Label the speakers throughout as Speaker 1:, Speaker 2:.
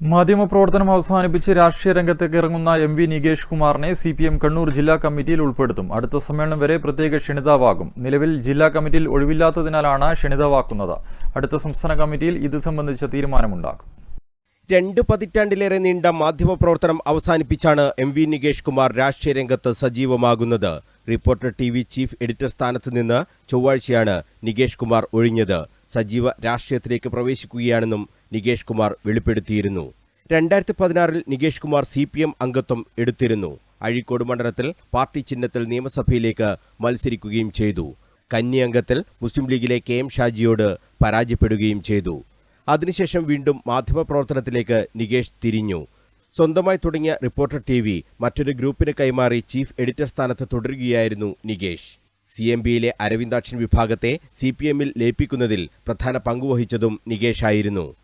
Speaker 1: മാധ്യമപ്രവർത്തനം അവസാനിപ്പിച്ച് രാഷ്ട്രീയ രംഗത്തേക്ക് ഇറങ്ങുന്ന എം വി നികേഷ് കുമാറിനെ സി പി എം കണ്ണൂർ ജില്ലാ കമ്മിറ്റിയിൽ ഉൾപ്പെടുത്തും. അടുത്ത സമ്മേളനം വരെ പ്രത്യേക ക്ഷണിതാവാകും. നിലവിൽ ജില്ലാ കമ്മിറ്റിയിൽ ഒഴിവില്ലാത്തതിനാലാണ് ക്ഷണിതാവാക്കുന്നത്. അടുത്ത സംസ്ഥാന കമ്മിറ്റിയിൽ ഇത് സംബന്ധിച്ച തീരുമാനമുണ്ടാകും.
Speaker 2: രണ്ട് പതിറ്റാണ്ടിലേറെ നീണ്ട മാധ്യമപ്രവർത്തനം അവസാനിപ്പിച്ചാണ് എം വി നികേഷ് കുമാർ രാഷ്ട്രീയ രംഗത്ത് സജീവമാകുന്നത്. Reporter T V chief editor സ്ഥാനത്ത് നിന്ന് ചൊവ്വാഴ്ചയാണ് നികേഷ് കുമാർ ഒഴിഞ്ഞത്. സജീവ രാഷ്ട്രീയത്തിലേക്ക് പ്രവേശിക്കുകയാണെന്നും നികേഷ് കുമാർ വെളിപ്പെടുത്തിയിരുന്നു. രണ്ടായിരത്തി പതിനാറിൽ Nikesh Kumar C P M അംഗത്വം എടുത്തിരുന്നു. അഴീക്കോട് മണ്ഡലത്തിൽ പാർട്ടി ചിഹ്നത്തിൽ നിയമസഭയിലേക്ക് മത്സരിക്കുകയും ചെയ്തു. കന്നി അംഗത്തിൽ മുസ്ലിം ലീഗിലെ കെ എം ഷാജിയോട് പരാജയപ്പെടുകയും ചെയ്തു. അതിനുശേഷം വീണ്ടും മാധ്യമപ്രവർത്തനത്തിലേക്ക് നികേഷ് തിരിഞ്ഞു. സ്വന്തമായി തുടങ്ങിയ റിപ്പോർട്ടർ ടി വി മറ്റൊരു ഗ്രൂപ്പിന് കൈമാറി ചീഫ് എഡിറ്റർ സ്ഥാനത്ത് തുടരുകയായിരുന്നു നികേഷ്. സി എം ബിയിലെ അരവിന്ദാക്ഷൻ വിഭാഗത്തെ സി പി എമ്മിൽ ലയിപ്പിക്കുന്നതിൽ പ്രധാന പങ്കുവഹിച്ചതും നികേഷായിരുന്നു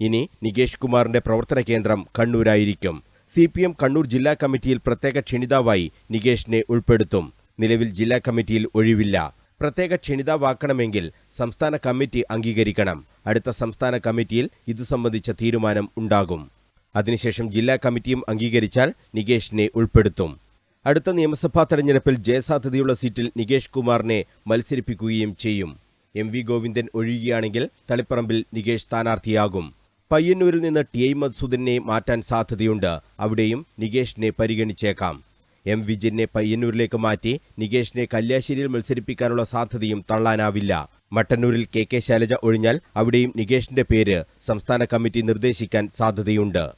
Speaker 2: ഇനി നികേഷ് കുമാറിന്റെ പ്രവർത്തന കേന്ദ്രം കണ്ണൂരായിരിക്കും. സി പി എം കണ്ണൂർ ജില്ലാ കമ്മിറ്റിയിൽ പ്രത്യേക ക്ഷണിതാവായി നികേഷിനെ ഉൾപ്പെടുത്തും. നിലവിൽ ജില്ലാ കമ്മിറ്റിയിൽ ഒഴിവില്ല. പ്രത്യേക ക്ഷണിതാവാക്കണമെങ്കിൽ സംസ്ഥാന കമ്മിറ്റി അംഗീകരിക്കണം. അടുത്ത സംസ്ഥാന കമ്മിറ്റിയിൽ ഇതു സംബന്ധിച്ച തീരുമാനം ഉണ്ടാകും. അതിനുശേഷം ജില്ലാ കമ്മിറ്റിയും അംഗീകരിച്ചാൽ നികേഷിനെ ഉൾപ്പെടുത്തും. അടുത്ത നിയമസഭാ തെരഞ്ഞെടുപ്പിൽ ജയസാധ്യതയുള്ള സീറ്റിൽ നികേഷ് കുമാറിനെ മത്സരിപ്പിക്കുകയും ചെയ്യും. എം വി ഗോവിന്ദൻ ഒഴിയുകയാണെങ്കിൽ തളിപ്പറമ്പിൽ നികേഷ് സ്ഥാനാർത്ഥിയാകും. പയ്യന്നൂരിൽ നിന്ന് ടി ഐ മധുസൂദനെ മാറ്റാൻ സാധ്യതയുണ്ട്. അവിടെയും നികേഷിനെ പരിഗണിച്ചേക്കാം. എം വിജിനെ പയ്യന്നൂരിലേക്ക് മാറ്റി നികേഷിനെ കല്യാശ്ശേരിയിൽ മത്സരിപ്പിക്കാനുള്ള സാധ്യതയും തള്ളാനാവില്ല. മട്ടന്നൂരിൽ കെ കെ ശൈലജ ഒഴിഞ്ഞാൽ അവിടെയും നികേഷിന്റെ പേര് സംസ്ഥാന കമ്മിറ്റി നിർദ്ദേശിക്കാൻ സാധ്യതയുണ്ട്.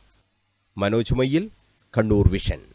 Speaker 2: മനോജ് മയ്യിൽ കണ്ണൂർ വിഷൻ.